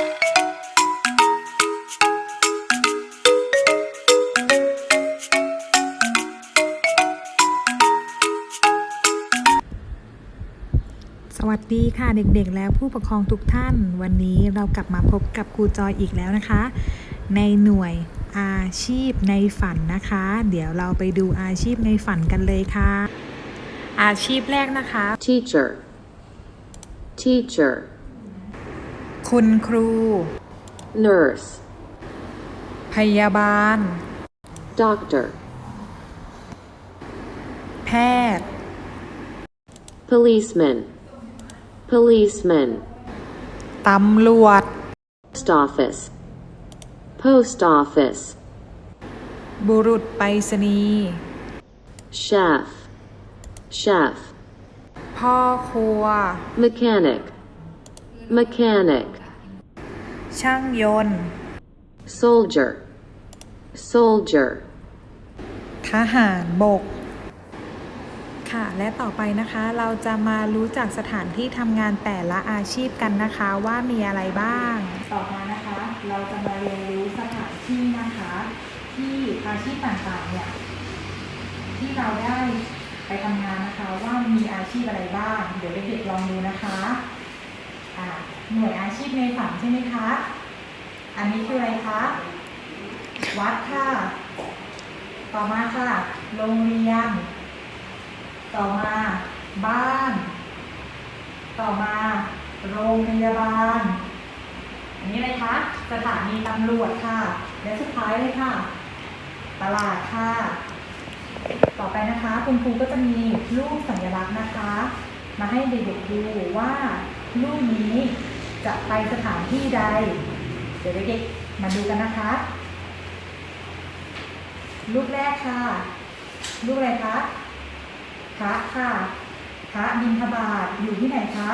สวัสดีค่ะเด็กๆ และผู้ปกครองทุกท่าน วันนี้เรากลับมาพบกับครูจอยอีกแล้วนะคะ ในหน่วยอาชีพในฝันนะคะ เดี๋ยวเราไปดูอาชีพในฝันกันเลยค่ะ อาชีพแรกนะคะ teacher, teacher, คุณครู nurse, พยาบาล doctor, แพทย์ policeman, policeman, ตำรวจ post office, post office, บุรุษไปรษณีย์ chef, chef, พ่อครัว mechanic, mechanic, ช่างยนต์ soldier, soldier, ทหารบก ค่ะ และต่อไปนะคะเราจะมารู้จักสถานที่ทำงานแต่ละอาชีพกันนะคะว่ามีอะไรบ้าง ต่อมานะคะ เราจะมาเรียนรู้สถานที่นะคะ ที่อาชีพต่างๆเนี่ยที่เราได้ไปทำงานนะคะว่ามีอาชีพอะไรบ้าง เดี๋ยวเด็กๆลองดูนะคะอ่า หน่วยอาชีพในฝันใช่ไหมคะ อันนี้คืออะไรคะ วัดค่ะ ต่อมาค่ะ โรงเรียน ต่อมา บ้าน ต่อมา โรงพยาบาล อันนี้อะไรคะ สถานีตำรวจค่ะ และสุดท้ายเลยค่ะ ตลาดค่ะ ต่อไปนะคะ คุณครูก็จะมีรูปสัญลักษณ์นะคะ มาให้เด็กๆดูว่า รูปนี้จะไปสถานที่ใด เดี๋ยวเด็กๆมาดูกันนะคะรูปแรกค่ะรูปอะไรคะพระค่ะพระบิณฑบาตอยู่ที่ไหนคะ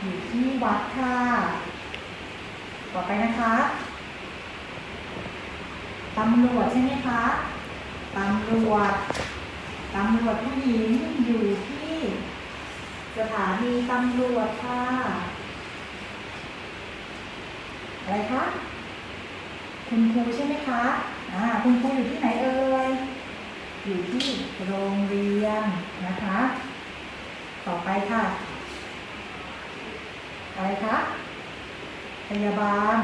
อยู่ที่วัดค่ะ ต่อไปนะคะตำรวจใช่ไหมคะ ตำรวจ ตำรวจผู้หญิงอยู่ที่ สถานีตำรวจค่ะ อะไรคะ คุณครูใช่ไหมคะ อ่า คุณครูอยู่ที่ไหนเอ่ย อยู่ที่โรงเรียนนะคะ ต่อไปค่ะ อะไรคะ พยาบาล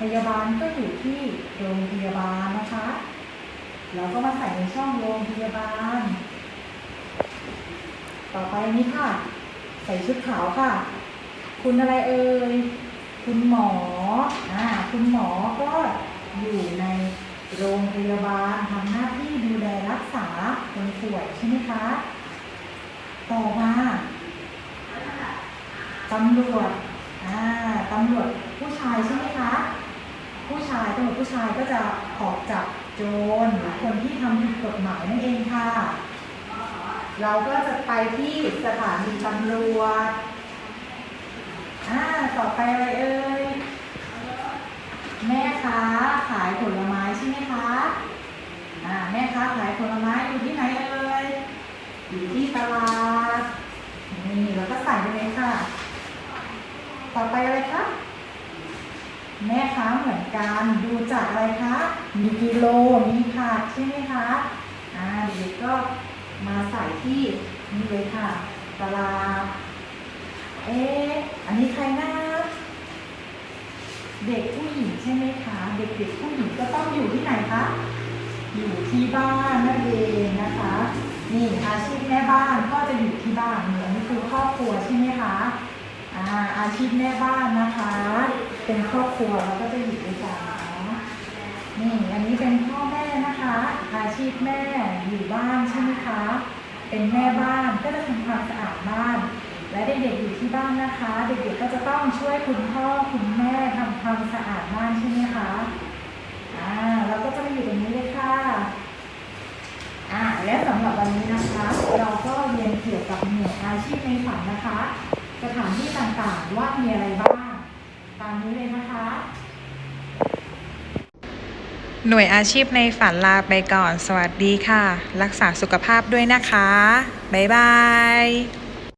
พยาบาลก็อยู่ที่โรงพยาบาลนะคะ เราก็มาใส่ในช่องโรงพยาบาล ต่อไปนี้ค่ะ ใส่ชุดขาวค่ะ คุณอะไรเอ่ย คุณหมอ อ่า คุณหมอก็อยู่ในโรงพยาบาลทำหน้าที่ดูแลรักษาคนป่วยใช่ไหมคะ ต่อมาตำรวจ อ่า ตำรวจผู้ชายใช่ไหมคะ ผู้ชายตำรวจผู้ชายก็จะออกจับโจรหรือคนที่ทำผิดกฎหมายนั่นเองค่ะ เราก็จะไปที่สถานีตำรวจ อ่า ต่อไปอะไรเอ่ย แม่ค้าขายผลไม้ใช่ไหมคะ อ่า แม่ค้าขายผลไม้อยู่ที่ไหนเอ่ย อยู่ที่ตลาด นี่เราก็ใส่ไปเลยค่ะ ต่อไปอะไรคะ แม่ค้าเหมือนกัน ดูจากอะไรคะ มีกิโล มีผักใช่ไหมคะ อ่าเด็กก็ มาใส่ที่นี่เลยค่ะตลาดเอ๊ะอันนี้ใครนะเด็กผู้หญิงใช่ไหมคะ เด็กๆผู้หญิงก็ต้องอยู่ที่ไหนคะ อยู่ที่บ้านนั่นเองนะคะ นี่อาชีพแม่บ้านก็จะอยู่ที่บ้านเหมือนนี่คือครอบครัวใช่ไหมคะอ่าอาชีพแม่บ้านนะคะ เป็นครอบครัวเราก็จะอยู่ด้วยกัน นี่อันนี้เป็นพ่อแม่นะคะ อาชีพแม่อยู่บ้านใช่ไหมคะ เป็นแม่บ้านก็จะทำความสะอาดบ้าน และเด็กๆอยู่ที่บ้านนะคะ เด็กๆก็จะต้องช่วยคุณพ่อคุณแม่ทำความสะอาดบ้านใช่ไหมคะอ่าเราก็จะมาอยู่ตรงนี้เลยค่ะอ่าและสำหรับวันนี้นะคะ เราก็เรียนเกี่ยวกับหน่วยอาชีพในฝันนะคะ สถานที่ต่างๆว่ามีอะไรบ้าง ตามนี้เลยนะคะ หน่วยอาชีพในฝันลาไปก่อน สวัสดีค่ะ รักษาสุขภาพด้วยนะคะ บ๊ายบาย